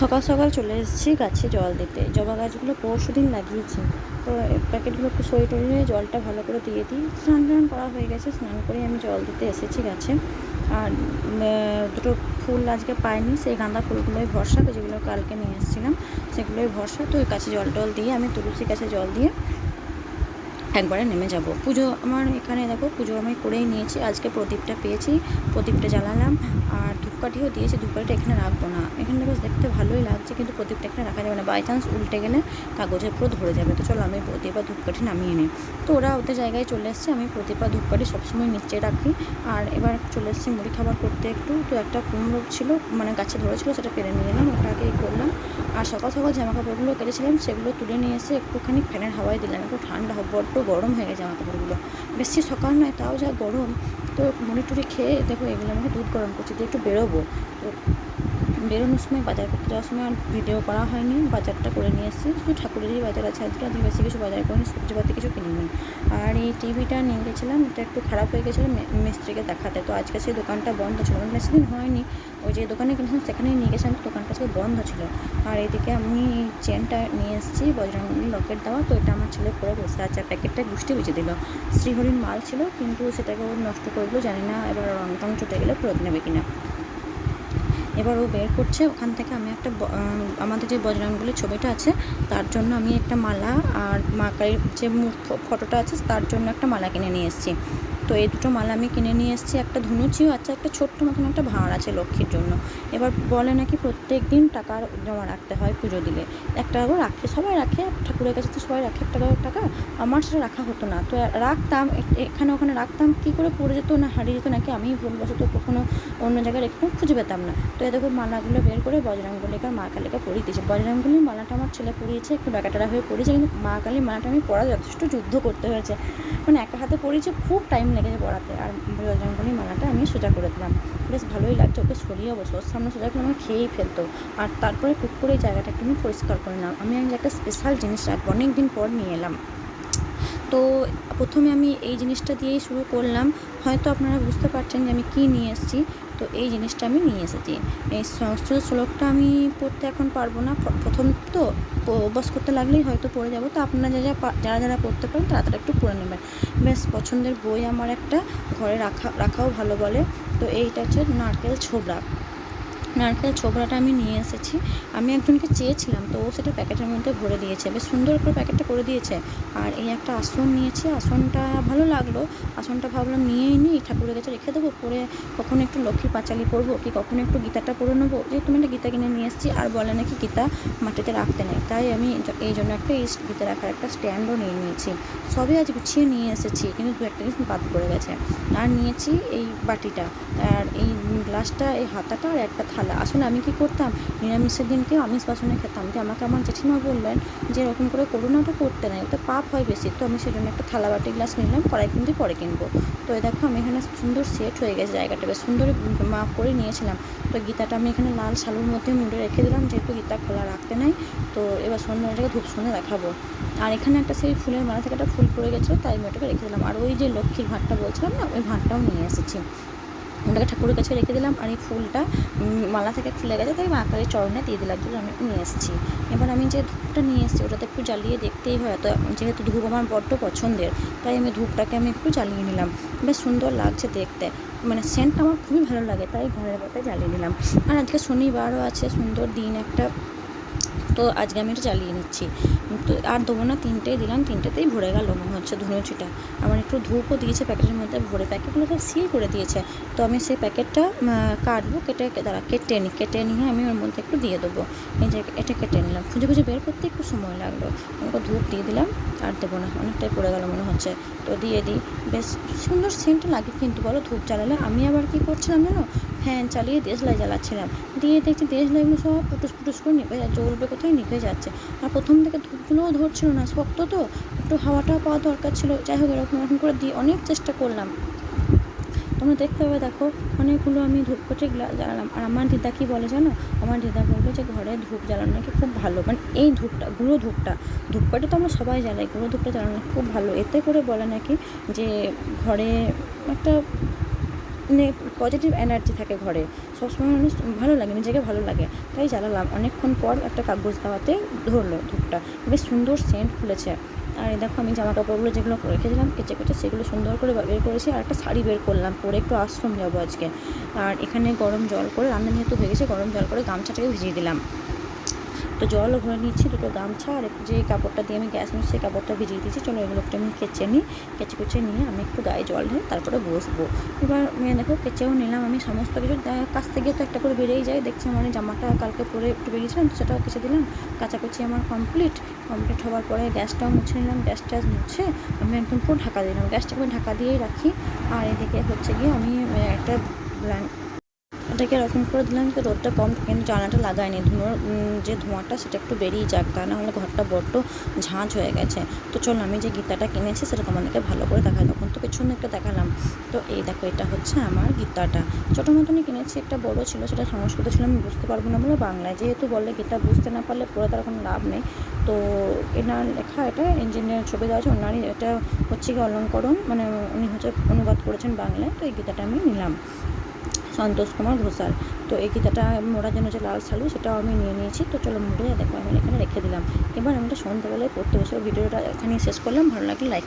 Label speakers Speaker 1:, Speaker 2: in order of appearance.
Speaker 1: সকাল সকাল চলে এসেছি গাছে জল দিতে। জবা গাছগুলো পরশু দিন লাগিয়েছি। তো প্যাকেটগুলো একটু সই টরি নিয়ে জলটা ভালো করে দিয়ে দিই। স্নান টান করা হয়ে গেছে, স্নান করে আমি জল দিতে এসেছি গাছে। আর দুটো ফুল আজকে পাইনি, সেই গাঁদা ফুলগুলোই ভরসা, যেগুলো কালকে নিয়ে এসেছিলাম, সেগুলোই ভরসা। তো ওই কাছে জল টল দিয়ে আমি তুলসী গাছে জল দিয়ে একবারে নেমে যাব। পুজো আমার এখানে দেখো, পুজো আমি করেই নিয়েছি। আজকে প্রদীপটা পেয়েছি, প্রদীপটা জ্বালালাম। আর ধূপকাঠিও দিয়েছি, ধূপকাঠিটা এখানে রাখব না। এখানে বেশ দেখতে ভালোই লাগছে, কিন্তু প্রদীপটা এখানে রাখা যাবে না। বাই চান্স উল্টে গেলে কাগজের পুরো ধরে যাবে। তো চলো আমি প্রদীপ আর ধূপকাঠি নামিয়ে নিই। তো ওরা ওদের জায়গায় চলে এসছে। আমি প্রদীপ আর ধূপকাঠি সবসময় নিচে রাখি। আর এবার চলে এসেছি মুড়ি খাবার করতে একটু। তো একটা কুমড়ো ছিল মানে গাছে ধরেছিল, সেটা পেরে নিয়ে এলাম। ওটাকেই করলাম। আর সকাল সকাল জামা কাপড়গুলো কেটেছিলাম, সেগুলো তুলে নিয়ে এসে একটুখানি ফ্যানের হাওয়ায় দিলাম। একটু ঠান্ডা বড্ড গরম হয়ে গেছে জামা কাপড়গুলো বেশি সকাল নয়, তাও যা গরম। তো মুড়ি টুড়ি খেয়ে, দেখো এগুলো আমাকে দুধ গরম করছি, দিয়ে একটু বেরোবো। তো বেরোনোর সময়, বাজার করতে যাওয়ার সময় আর ভিডিও করা হয়নি। বাজারটা করে নিয়ে এসেছি। শুধু ঠাকুরেরই বাজার আছে। আজকে আজকে বেশি কিছু বাজার করিনি সবজিপাতি কিছু কিনিনি। আর এই টিভিটা নিয়ে গেছিলাম, এটা একটু খারাপ হয়ে গেছিল মিস্ত্রিকে দেখাতে। তো আজকে সেই দোকানটা বন্ধ ছিল। মানে বেশি দিন হয়নি। ওই যে দোকানে কিনেছিলাম সেখানেই নিয়ে গেছিলাম। দোকানটা আজকে বন্ধ ছিল। আর এদিকে আমি চেনটা নিয়ে এসেছি বজরঙ্গলি লকেট দেওয়া। তো এটা আমার ছেলে পরে বসে আছে। আর প্যাকেটটা গুষ্টি বেঁচে দিল। শ্রীহরিণ মাল ছিল, কিন্তু সেটাকে ও নষ্ট করল জানি না এবার রং টং চটে গেলে ফেরত নেবে কিনা। এবার ও বের করছে, ওখান থেকে আমি একটা আমাদের যে বজরঙ্গলির ছবিটা আছে, তার জন্য আমি একটা মালা আর মা কালীর যে ফটোটা আছে, তার জন্য একটা মালা কিনে নিয়ে এসেছি। তো এই দুটো মালা আমি কিনে নিয়ে এসেছি, একটা ধুনুচিও আছে, একটা ছোট্ট মতন একটা ভাঁড় আছে লক্ষ্মীর জন্য। এবার বলে নাকি প্রত্যেক দিন টাকা জমা রাখতে হয় পুজো দিলে। এক টাকা করে রাখে, সবাই রাখে, ঠাকুরের কাছে তো সবাই রাখে, এক টাকা টাকা। আমার সেটা রাখা হতো না। তো রাখতাম এখানে ওখানে রাখতাম, কী করে পড়ে যেত না, হারিয়ে যেত নাকি আমি ভুলবশত কখনো অন্য জায়গায় রেখে খুঁজে পেতাম না। তো এ দেখো মালাগুলো বের করে বজরঙ্গলিকার মা কালীকে পরিয়ে দিয়েছে। বজরঙ্গলির মালাটা আমার ছেলে পরিয়েছে, একটু ডাকাটারা হয়ে পড়েছে, কিন্তু মা কালীর মালাটা আমি পড়া যথেষ্ট যুদ্ধ করতে হয়েছে। মানে একা হাতে পড়িয়েছে খুব টাইম লেগেছে বড়াতে আর বজরঙ্গলির মালাটা আমি সোজা করে দিলাম। বেশ ভালোই লাগছে, ওকে সরিয়ে অবশ্য ওর সামনে সোজা করে আমার খেয়েই ফেলতো। আর তারপরে টুক করে এই জায়গাটা একটু আমি পরিষ্কার করে নিলাম। আমি একটা স্পেশাল জিনিস রাখব অনেক দিন পর নিয়ে এলাম। তো প্রথমে আমি এই জিনিসটা দিয়েই শুরু করলাম। হয়তো আপনারা বুঝতে পারছেন যে আমি কী নিয়ে এসেছি। তো এই জিনিসটা আমি নিয়ে এসেছি। এই সংস্কৃত শ্লোকটা আমি পড়তে এখন পারব না। প্রথম তো অভ্যাস করতে লাগলেই হয়তো পড়ে যাব। তো আপনারা যা যা যারা যারা পড়তে পারেন তারা তারা একটু পড়ে নেবেন। বেশ, পছন্দের বই আমার একটা ঘরে রাখা, রাখাও ভালো বলে। তো এইটা হচ্ছে নারকেল ছোবড়া। নারকেল ছোবড়াটা আমি নিয়ে এসেছি। আমি একজনকে চেয়েছিলাম, তো ও সেটা প্যাকেটের মধ্যে ভরে দিয়েছে। বেশ সুন্দর করে প্যাকেটটা করে দিয়েছে। আর এই একটা আসন নিয়েছি, আসনটা ভালো লাগল। আসনটা ভাবলাম নিয়েই নিই, ঠাকুরের কাছে রেখে দেবো। পরে কখনো একটু লক্ষ্মী পাঁচালি পরবো, কি কখনো একটু গীতাটা পড়ে নেব। যেহেতু আমি একটা গীতা কিনে নিয়ে এসেছি, আর বলে নাকি গীতা মাটিতে রাখতে নেই। তাই আমি এই জন্য একটা এই গীতা রাখার একটা স্ট্যান্ডও নিয়ে নিয়েছি। সবই আজ গুছিয়ে নিয়ে এসেছি, কিন্তু দু একটা জিনিস বাদ পড়ে গেছে। আর নিয়েছি এই বাটিটা, আর এই গ্লাসটা, এই হাতাটা, আর একটা থালা। আসলে আমি কি করতাম? নিরামিষের দিনকে আমিষ বাসনে খেতাম। যে আমাকে আমার জেঠিমা বললেন যে, এরকম করে করো না, ওটা করতে নাই। ওটা পাপ হয় বেশি। তো আমি সেজন্য একটা থালা বাটি গ্লাস নিলাম, কড়াই কিন্তু পরে কিনবো। তো এই দেখো, আমি এখানে সুন্দর সেট হয়ে গেছে জায়গাটা। বেশ সুন্দর মাপ করে নিয়েছিলাম। তো গীতাটা আমি এখানে লাল শালুর মধ্যে মুড়ে রেখে দিলাম, যেহেতু গীতা খোলা রাখতে নাই। তো এবার সন্ধ্যাটাকে ধূপ সন্ধ্যা দেখাবো। আর এখানে একটা সেই ফুলের মালা থেকে একটা ফুল পড়ে গেছিল তাই আমি ওটাকে রেখে দিলাম। আর ওই যে লক্ষ্মীর ভাঁটটা বলছিলাম না, ওই ভাঁটটাও নিয়ে এসেছি। ওটাকে ঠাকুরের কাছে রেখে দিলাম আর এই ফুলটা মালা থেকে খুলে গেছে, তাই মা কালের চরণে দিয়ে দিলাম যেটা আমি নিয়ে এসেছি। এবার আমি যে ধূপটা নিয়ে এসেছি, ওটাতে একটু জ্বালিয়ে দেখতেই হয় তো যেহেতু ধূপ আমার বড্ড পছন্দের, তাই আমি ধূপটাকে আমি একটু জ্বালিয়ে নিলাম। বেশ সুন্দর লাগছে দেখতে মানে সেন্টটা আমার খুবই ভালো লাগে, তাই ঘরের মধ্যে জ্বালিয়ে নিলাম। আর আজকে শনিবারও আছে, সুন্দর দিন একটা তো আজকে আমি এটা চালিয়ে নিচ্ছি। তো আর দেবো না, তিনটেই দিলাম, তিনটেতেই ভরে গেল মনে হচ্ছে ধনুচিটা আমার একটু ধূপও দিয়েছে প্যাকেটের মধ্যে, ভরে প্যাকেটগুলো সব সিল করে দিয়েছে। তো আমি সেই প্যাকেটটা কাটবো, কেটে দাঁড়া, কেটে নিই কেটে নিয়ে আমি ওর মধ্যে একটু দিয়ে দেবো। এই যে এটা কেটে নিলাম। খুঁজে খুঁজে বের করতে একটু সময় লাগল। আমাকে ধূপ দিয়ে দিলাম, আর দেবো না, অনেকটাই পড়ে গেল মনে হচ্ছে। তো দিয়ে দিই। বেশ সুন্দর সেন্ট লাগে কিন্তু বলো, ধূপ জ্বালালে। আমি আবার কি করছিলাম জানো? ফ্যান চালিয়ে দেশলাই জ্বালাচ্ছিলাম। দিয়ে দেখছি দেশলাইগুলো সব পুটুস পুটুস করে নিভে যাচ্ছে জ্বলবে কোথায় নিভে যাচ্ছে। আর প্রথম থেকে ধূপগুলোও ধরছিল না, শক্ত তো। একটু হাওয়াটা পাওয়া দরকার ছিল। যাই হোক, এরকম এরকম করে দিয়ে অনেক চেষ্টা করলাম। তোমরা দেখতে পাবে, দেখো, অনেকগুলো আমি ধূপকাঠি জ্বালালাম। আর আমার দিদা কি বলে জানো? আমার দিদা বলবে যে, ঘরে ধূপ জ্বালানো নাকি খুব ভালো। মানে এই ধূপটা, গুঁড়ো ধূপটা। ধূপকাঠি তো আমরা সবাই জ্বালাই, গুঁড়ো ধূপটা জ্বালানো খুব ভালো। এতে করে বলে নাকি যে, ঘরে একটা মানে পজিটিভ এনার্জি থাকে ঘরে। সবসময় মানুষ ভালো লাগে, নিজেকে ভালো লাগে। তাই জ্বালালাম। অনেকক্ষণ পর একটা কাগজ দাওয়াতে ধরলো ধূপটা। বেশ সুন্দর সেন্ট খুলেছে আর দেখো আমি জামা কাপড়গুলো যেগুলো রেখেছিলাম, কেচে কেচে সেগুলো সুন্দর করে বের করেছি আর একটা শাড়ি বের করলাম পরে একটু আশ্রম যাব আজকে। আর এখানে গরম জল করে, রান্না যেহেতু হয়ে গেছে, গরম জল করে গামছাটাকে ভিজিয়ে দিলাম। তো জলও ভরে নিচ্ছি, দুটো গামছা, আর একটু যে কাপড়টা দিয়ে আমি গ্যাস মুছি সেই কাপড়টা ভিজিয়ে দিয়েছি, চলো এগুলো একটু আমি কেচে নিই। কেচে কুচে নিয়ে আমি একটু গায়ে জল ঢেলে তারপরে বসবো। এবার মেয়ে দেখো কেচেও নিলাম আমি সমস্ত কিছু। কাচতে গিয়ে তো একটা করে বেরিয়েই যায়, দেখছি আমার জামাটা কালকে পরে একটু বেরিয়েছিলাম, তো সেটাও কেচে দিলাম। কাচাকুচি আমার কমপ্লিট কমপ্লিট হওয়ার পরে গ্যাসটাও মুছে নিলাম, গ্যাস ট্যাস মুছে আমি একদম পুরো ঢাকা দিলাম। গ্যাসটাকে আমি ঢাকা দিয়েই রাখি। আর এদিকে হচ্ছে গিয়ে আমি একটা ব্ল্যাঙ্ক এটাকে এরকম করে দিলাম তো রোদটা কম কিন্তু জানাটা লাগায়নি। ধুনোর যে ধোঁয়াটা সেটা একটু বেরিয়ে যাক তা না হলে ঘরটা বড্ড ঝাঁঝ হয়ে গেছে। তো চলো আমি যে গীতাটা কিনেছি সেটা তোমাদেরকে ভালো করে দেখাই। তখন তো পেছনে একটা দেখালাম। তো এই দেখো, এটা হচ্ছে আমার গীতাটা। ছোটো মতনই কিনেছি, একটা বড় ছিল, সেটা সংস্কৃত ছিল, আমি বুঝতে পারব না বলে বাংলায়। যেহেতু বললে গীতা বুঝতে না পারলে পড়ে তার কোনো লাভ নেই। তো এনার লেখা এটা, ইঞ্জিনিয়ার ছবি দেওয়া আছে, ওনারই এটা হচ্ছে কি অলঙ্করণ মানে উনি হচ্ছে অনুবাদ করেছেন বাংলায়, তো এই গীতাটা আমি নিলাম। সন্তোষ কুমার ঘোষাল। তো এই গীতাটা মোড়ার জন্য যে লাল শালু সেটাও আমি নিয়ে নিয়েছি। তো চলো মুড়ে দেখো, আমি এখানে রেখে দিলাম। এবার আমি এটা সন্ধ্যাবেলায় পড়তে বসে ভিডিওটা এখানেই শেষ করলাম। ভালো লাগলে লাইক